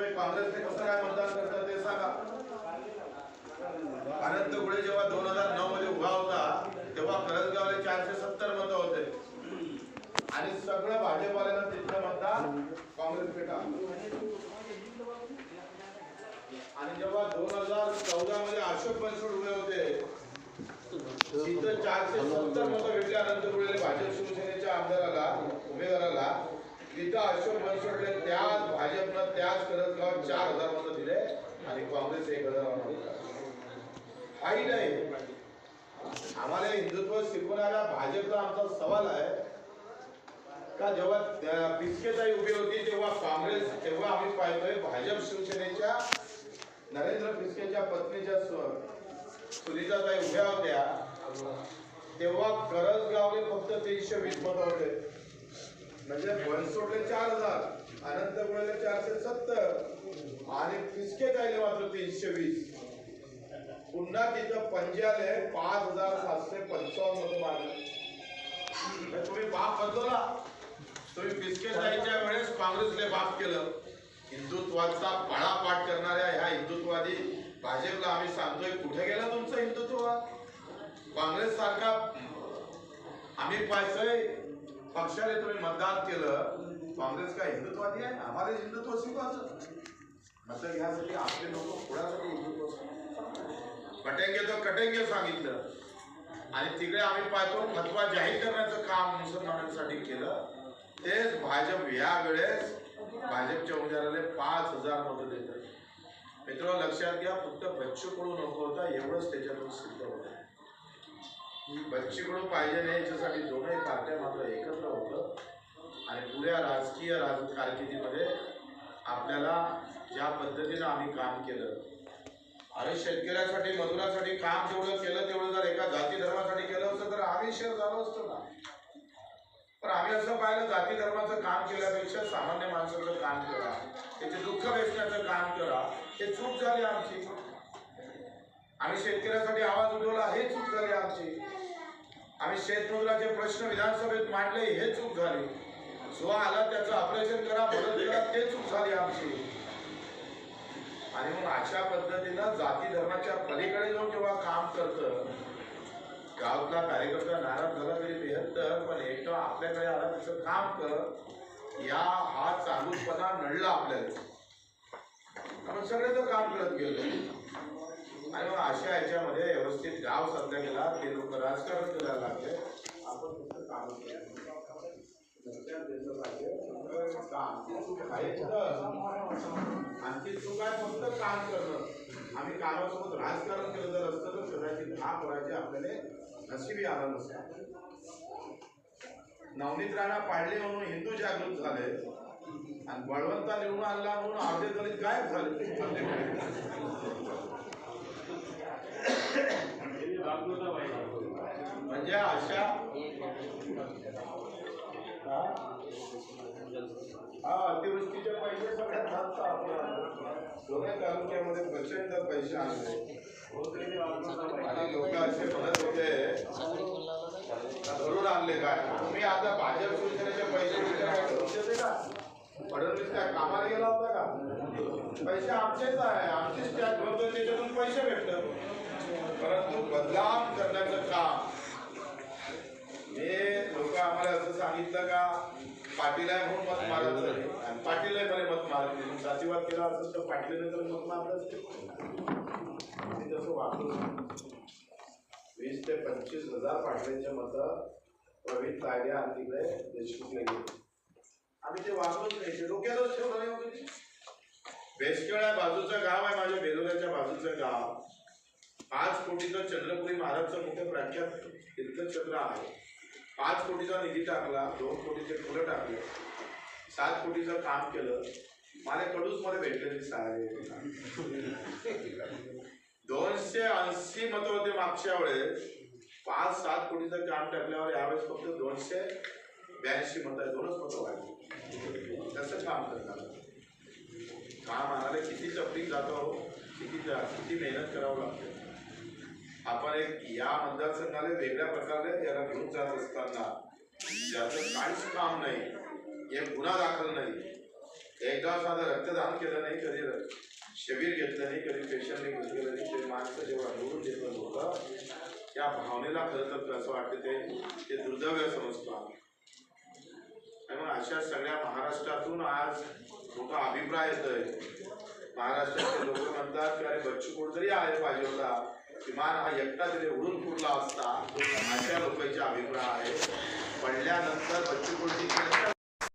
तुम्ही काँग्रेसने कसं काय मतदान करता ते सांगा. अनंत गुळे जेव्हा दोन हजार नऊ मध्ये उभा होता तेव्हा करंजगावला चारशे सत्तर मत होते. आणि सगळं भाजपवाल्यांना तिथलं मतदान काँग्रेस टाकलं. आणि जेव्हा दोन हजार चौदा मध्ये अशोक बनसोड उभे होते तिथं चारशे सत्तर मत भेटले अनंत गुळेले भाजप शिवसेनेच्या आमदाराला उमेदवाराला. तिथं अशोक बनसोडले त्या त्याच करंजगावात चार हजार मतं दिले आणि काँग्रेस एक हजार काही नाही. आम्हाला हिंदुत्व शिकवणाऱ्या भाजपचा आमचा सवाल आहे. का जेव्हा अं, उभी होती तेव्हा काँग्रेस तेव्हा आम्ही पाहतोय भाजप शिवसेनेच्या नरेंद्र पिसकेच्या पत्नीच्या सुनीताताई उभ्या होत्या तेव्हा करजगावले फक्त तीनशे वीस मत होते. म्हणजे बनसोडले चार हजार. अनंत गुळेले चारशे सत्तर. आणि पिसकेताईले मात्र तीनशे वीस. पुन्हा तिथं पंजाले पाच हजार सातशे पंचावन्न मत मारले तुम्ही बाप बदलला तुम्ही बिस्किट जायच्या वेळेस काँग्रेसने बाप केलं. हिंदुत्वाचा पाळापाठ करणाऱ्या ह्या हिंदुत्वादी भाजपला आम्ही सांगतोय कुठे गेलं तुमचं हिंदुत्व? काँग्रेस सारखा आम्ही पाहिजे पक्षाने तुम्ही मतदान केलं. काँग्रेस काय हिंदुत्वादी आहे? आम्हाला हिंदुत्व शिकवायचं मतलब यासाठी आपले लोक पुढ्यासाठी हिंदुत्व कटेंगे तर कटेंगे सांगितलं. आणि तिकडे आम्ही पाहतो फतवा जाहीर करण्याचं काम मुसलमानांसाठी केलं. तेच भाजप या वेळेस भाजपच्या उमेदवाराला पाच हजार मतं देत मित्र लक्षात घ्या फक्त बच्चू कडू नको होता एवढंच त्याच्यातून सिद्ध होतं. बच्चू कडू पाहिजे नाही याच्यासाठी दोनही पार्ट्या मात्र एकत्र होतं. आणि पुऱ्या राजकीय राज कारकिर्दीमध्ये आपल्याला ज्या पद्धतीनं आम्ही काम केलं अरे शेतकऱ्यासाठी मजुरासाठी काम जेवढं केलं तेवढं जर एका जाती धर्मासाठी केलं असतं तर आम्ही शेअर झालो असतो ना. पण आम्ही असं पाहिलं जाती धर्माचं काम केल्यापेक्षा सामान्य माणसाचं काम करा त्याचे दुःख वेचण्याचं काम करा हे चूक झाली आमची. आम्ही शेतकऱ्यासाठी आवाज उठवला हे चूक झाली आमची. आम्ही शेतमजुराचे प्रश्न विधानसभेत मांडले हे चूक झाली. जो आला त्याचं ऑपरेशन करा मदत करा ते चूक झाली आमची. आणि मग अशा पद्धतीनं जाती धर्माच्या पलीकडे जाऊन जेव्हा काम करतं गावातला कार्यकर्ता नाराज झाला तरी बेहत्तर पण एकटा आपल्याकडे आला त्याचं काम कर. या हा चालूपणा नडला आपल्याला. आपण तर काम करत गेलो. आणि मग अशा याच्यामध्ये व्यवस्थित गाव साधला गेला ते लोक राजकारण करायला लागले. आपण फक्त काम केलं. आणखी घेतलं पाहिजे चूक आहे फक्त काम करणं आम्ही कामासोबत राजकारण केलं जर असतं तर कदाचित हा पराजय आपल्याला नशिबी आला नसता नवनीत राणा पाडले म्हणून हिंदू जागृत झाले. आणि बळवंता निवडून आणला म्हणून अर्धे दलित गायब झाले. म्हणजे अशा हा? हा अतिवृष्टीचे पैसे सगळ्यात जास्त आपल्या दोन्ही तालुक्यामध्ये प्रचंड पैसे आणले आणि लोक असे म्हणत होते भरून आणले काय? तुम्ही आता भाजप शिवसेनेचे पैसे बिसे का फडणवीस काय कामाला गेला होता का? पैसे आमचेच आहे. आमचेच टॅक्स भरतो त्याच्यातून पैसे भेटतात. परंतु बदलाव करण्याचं काम हे लोक आम्हाला असं सांगितलं का पाटील आहे म्हणून मत मारत आणि पाटील आहे म्हणे मत मारत जातीवाद केला असेल तर पाटील तर मत आम्ही तसं वापरू वीस ते पंचवीस हजार पाटलांचे मत प्रवीण कायदे आणि तिकडे देशमुखले गेले आम्ही ते वापरत नाही. ते डोक्यातच ठेवलं नाही वगैरे बेसखेळा बाजूचं गाव आहे माझ्या बेलोऱ्याच्या बाजूचं गाव. पाच कोटीचं चंद्रपुरी महाराजचं मोठं प्रख्यात तीर्थक्षेत्र आहे. पाच कोटीचा निधी टाकला दोन कोटीचे फुलं टाकले. सात कोटीचं काम केलं. मला कडूच मध्ये भेटले सारे. दोनशे ऐंशी मत होते मागच्या वेळेस. पाच सात कोटीचं काम टाकल्यावर यावेळेस फक्त दोनशे ब्याऐंशी मत आहे. दोनच मतं वाढली कसं काम करणार. काम आणायला किती तपलीक जातो किती किती मेहनत करावं लागते. आपण एक या मतदारसंघाला वेगळ्या प्रकारे याला घेऊन जात असताना ज्याचं काहीच काम नाही. एक गुन्हा दाखल नाही. एकदा साधं रक्तदान केलं नाही कधी र- शिबिर घेतलं नाही कधी पेशंटने घेऊन नाही ते माणसं जेव्हा निवडून घेतलं होतं त्या भावनेला खरं तर असं वाटतं ते ते दुर्दैव समजतो. आणि त्यामुळे अशा सगळ्या महाराष्ट्रातून आज मोठा अभिप्राय येतोय. महाराष्ट्रातले लोक म्हणतात की अरे बच्चू कडू तरी आहे पाहिजे होता. किमान हा एकटा तरी उडून फुटला असता अशा लोकांचे अभिप्राय आहे पडल्यानंतर बच्चू कोणती